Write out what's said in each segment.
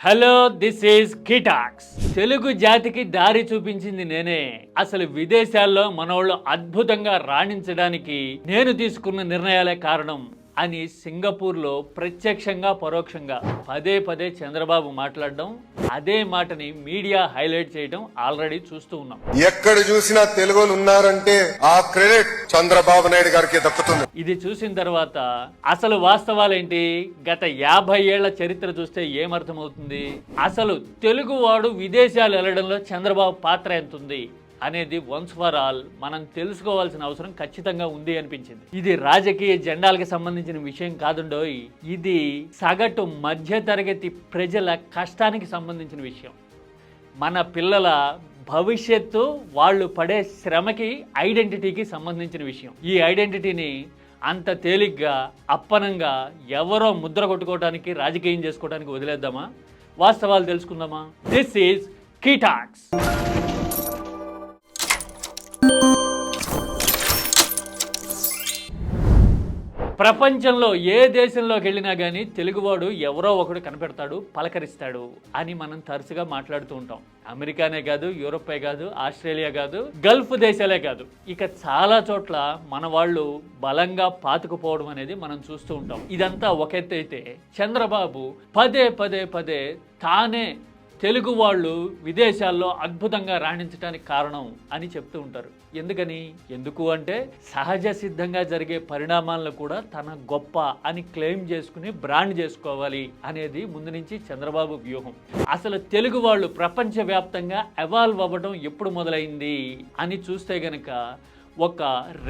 Hello this is కిటాక్స్ తెలుగు జాతికి దారి చూపించింది నేనే. అసలు విదేశాల్లో మనోళ్ళు అద్భుతంగా రాణించడానికి నేను తీసుకున్న నిర్ణయాలే కారణం. అని సింగపూర్లో ప్రత్యక్షంగా పరోక్షంగా పదే పదే చంద్రబాబు మాట్లాడడం అదే మాటని మీడియా హైలైట్ చేయడం ఆల్రెడీ చూస్తూ ఉన్నాం. ఎక్కడ చూసినా తెలుగులు ఉన్నారంటే ఆ క్రెడిట్ చంద్రబాబు నాయుడు గారికి దక్కుతుంది. ఇది చూసిన తర్వాత అసలు వాస్తవాలేంటి? గత యాభై ఏళ్ళ చరిత్ర చూస్తే ఏమర్థమవుతుంది? అసలు తెలుగువాడు విదేశాలు వెళ్ళడంలో చంద్రబాబు పాత్ర ఎంత ఉంది అనేది వన్స్ ఫర్ ఆల్ మనం తెలుసుకోవాల్సిన అవసరం ఖచ్చితంగా ఉంది అనిపించింది. ఇది రాజకీయ జెండాలకు సంబంధించిన విషయం కాదుండోయ్. ఇది సగటు మధ్యతరగతి ప్రజల కష్టానికి సంబంధించిన విషయం. మన పిల్లల భవిష్యత్తు వాళ్ళు పడే శ్రమకి ఐడెంటిటీకి సంబంధించిన విషయం. ఈ ఐడెంటిటీని అంత తేలిగ్గా అప్పనంగా ఎవరో ముద్ర కొట్టుకోవడానికి రాజకీయం చేసుకోవడానికి వదిలేద్దామా? వాస్తవాలు తెలుసుకుందామా? దిస్ ఈజ్ కీటాక్స్ ప్రపంచంలో ఏ దేశంలోకి వెళ్ళినా కానీ తెలుగువాడు ఎవరో ఒకడు కనిపెడతాడు పలకరిస్తాడు అని మనం తరచుగా మాట్లాడుతూ ఉంటాం. అమెరికానే కాదు యూరోపే కాదు ఆస్ట్రేలియా కాదు గల్ఫ్ దేశాలే కాదు. ఇక చాలా చోట్ల మన వాళ్ళు బలంగా పాతుకుపోవడం అనేది మనం చూస్తూ ఉంటాం. ఇదంతా ఒక ఎత్తు అయితే చంద్రబాబు పదే పదే పదే తానే తెలుగు వాళ్ళు విదేశాల్లో అద్భుతంగా రాణించడానికి కారణం అని చెప్తూ ఉంటారు. ఎందుకని? ఎందుకు అంటే సహజ సిద్ధంగా జరిగే పరిణామాలను కూడా తన గొప్ప అని క్లెయిమ్ చేసుకుని బ్రాండ్ చేసుకోవాలి అనేది ముందు నుంచి చంద్రబాబు వ్యూహం. అసలు తెలుగు వాళ్ళు ప్రపంచవ్యాప్తంగా ఎవాల్వ్ అవ్వడం ఎప్పుడు మొదలైంది అని చూస్తే గనక ఒక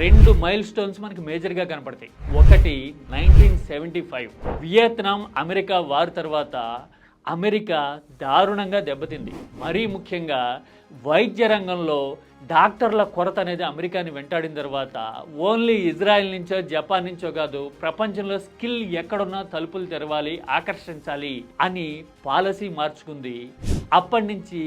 రెండు మైల్ స్టోన్స్ మనకి మేజర్గా కనపడతాయి. ఒకటి nineteen seventy five. Vietnam America war తర్వాత అమెరికా దారుణంగా దెబ్బతింది. మరీ ముఖ్యంగా వైద్య రంగంలో డాక్టర్ల కొరత అనేది అమెరికాని వెంటాడిన తర్వాత ఓన్లీ ఇజ్రాయెల్ నుంచో జపాన్ నుంచో కాదు ప్రపంచంలో స్కిల్ ఎక్కడున్నా తలుపులు తెరవాలి ఆకర్షించాలి అని పాలసీ మార్చుకుంది. అప్పటి నుంచి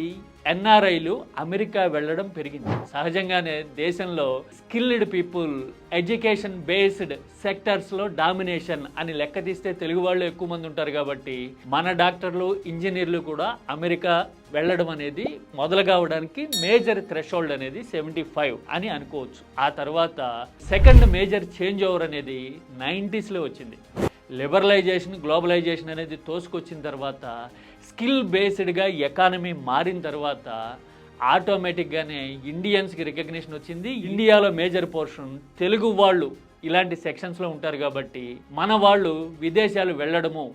ఎన్ఆర్ఐలు అమెరికా వెళ్ళడం పెరిగింది. సహజంగానే దేశంలో స్కిల్డ్ పీపుల్ ఎడ్యుకేషన్ బేస్డ్ సెక్టర్స్లో డామినేషన్ అని లెక్క తీస్తే తెలుగు వాళ్ళు ఎక్కువ మంది ఉంటారు కాబట్టి మన డాక్టర్లు ఇంజనీర్లు కూడా అమెరికా వెళ్ళడం అనేది మొదలు కావడానికి మేజర్ థ్రెషోల్డ్ అనేది సెవెంటీ ఫైవ్ అని అనుకోవచ్చు. ఆ తర్వాత సెకండ్ మేజర్ చేంజ్ ఓవర్ అనేది నైంటీస్లో వచ్చింది. లిబరలైజేషన్ గ్లోబలైజేషన్ అనేది తోసుకొచ్చిన తర్వాత స్కిల్ బేస్డ్గా ఎకానమీ మారిన తర్వాత ఆటోమేటిక్గానే ఇండియన్స్కి రికగ్నిషన్ వచ్చింది. ఇండియాలో మేజర్ పోర్షన్ తెలుగు వాళ్ళు ఇలాంటి సెక్షన్స్లో ఉంటారు కాబట్టి మన వాళ్ళు విదేశాలు వెళ్ళడము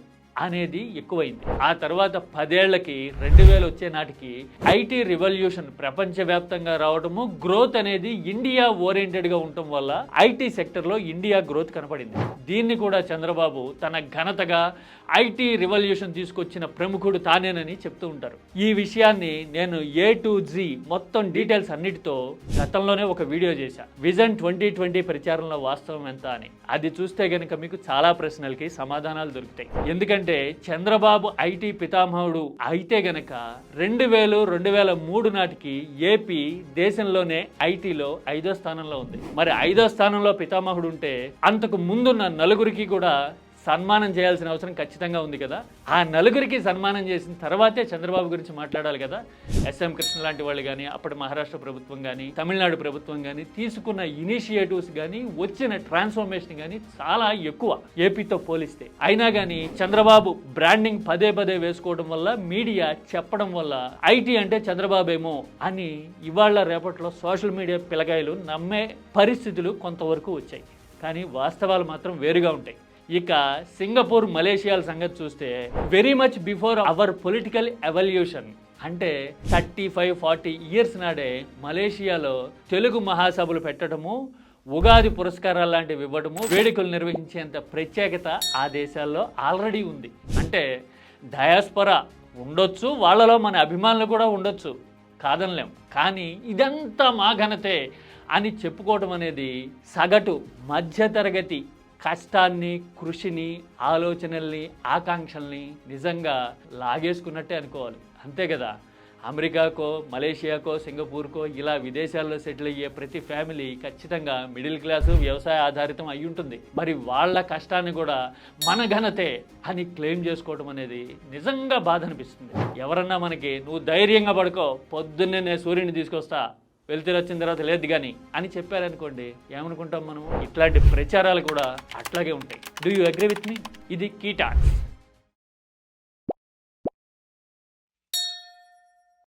అనేది ఎక్కువైంది. ఆ తర్వాత పదేళ్ళకి రెండు వేలు వచ్చే నాటికి ఐటీ రివల్యూషన్ ప్రపంచవ్యాప్తంగా రావడము గ్రోత్ అనేది ఇండియా ఓరియంటెడ్గా ఉండటం వల్ల ఐటీ సెక్టర్లో ఇండియా గ్రోత్ కనపడింది. దీన్ని కూడా చంద్రబాబు తన ఘనతగా ఐటీ రివల్యూషన్ తీసుకొచ్చిన ప్రముఖుడు తానేనని చెప్తూ ఉంటారు. ఈ విషయాన్ని నేను ఏ టు జీ మొత్తం డీటెయిల్స్ అన్నిటితో గతంలోనే ఒక వీడియో చేశా. విజన్ ట్వంటీ ట్వంటీ ప్రచారంలో వాస్తవం ఎంత అని. అది చూస్తే గనుక మీకు చాలా ప్రశ్నలకి సమాధానాలు దొరుకుతాయి. ఎందుకంటే చంద్రబాబు ఐటీ పితామహుడు అయితే గనక రెండు వేలు రెండు వేల మూడు నాటికి ఏపీ దేశంలోనే ఐటీలో ఐదో స్థానంలో ఉంది. మరి ఐదో స్థానంలో పితామహుడు ఉంటే అంతకు ముందున్న నలుగురికి కూడా సన్మానం చేయాల్సిన అవసరం ఖచ్చితంగా ఉంది కదా. ఆ నలుగురికి సన్మానం చేసిన తర్వాతే చంద్రబాబు గురించి మాట్లాడాలి కదా. ఎస్ఎం కృష్ణ లాంటి వాళ్ళు కానీ అప్పటి మహారాష్ట్ర ప్రభుత్వం కానీ తమిళనాడు ప్రభుత్వం కానీ తీసుకున్న ఇనిషియేటివ్స్ కానీ వచ్చిన ట్రాన్స్ఫర్మేషన్ కానీ చాలా ఎక్కువ ఏపీతో పోలిస్తే. అయినా కానీ చంద్రబాబు బ్రాండింగ్ పదే పదే వేసుకోవడం వల్ల మీడియా చెప్పడం వల్ల ఐటీ అంటే చంద్రబాబు ఏమో అని ఇవాళ రేపట్లో సోషల్ మీడియా పిలగాయలు నమ్మే పరిస్థితులు కొంతవరకు వచ్చాయి. కానీ వాస్తవాలు మాత్రం వేరుగా ఉంటాయి. ఇక సింగపూర్ మలేషియాల సంగతి చూస్తే very much before our political evolution అంటే థర్టీ ఫైవ్ ఫార్టీ ఇయర్స్ నాడే మలేషియాలో తెలుగు మహాసభలు పెట్టడము ఉగాది పురస్కారాలు లాంటివి ఇవ్వడము వేడుకలు నిర్వహించేంత ప్రత్యేకత ఆ దేశాల్లో ఆల్రెడీ ఉంది. అంటే డయాస్పరా ఉండొచ్చు వాళ్ళలో మన అభిమానులు కూడా ఉండొచ్చు కాదనలేం. కానీ ఇదంతా మా ఘనతే అని చెప్పుకోవడం అనేది సగటు మధ్యతరగతి కష్టాన్ని కృషిని ఆలోచనల్ని ఆకాంక్షల్ని నిజంగా లాగేసుకున్నట్టే అనుకోవాలి. అంతే కదా? అమెరికాకో మలేషియాకో సింగపూర్కో ఇలా విదేశాల్లో సెటిల్ అయ్యే ప్రతి ఫ్యామిలీ ఖచ్చితంగా మిడిల్ క్లాసు వ్యవసాయ ఆధారితం అయి ఉంటుంది. మరి వాళ్ళ కష్టాన్ని కూడా మన ఘనతే అని క్లెయిమ్ చేసుకోవడం అనేది నిజంగా బాధ అనిపిస్తుంది. ఎవరన్నా మనకి నువ్వు ధైర్యంగా పడుకో పొద్దున్నే నేను సూర్యుని తీసుకొస్తా వెళ్తురు వచ్చిన తర్వాత లేదు కానీ అని చెప్పారనుకోండి ఏమనుకుంటాం మనం ఇట్లాంటి ప్రచారాలు కూడా అట్లాగే ఉంటాయి. Do you agree with me ఇది కీటాక్స్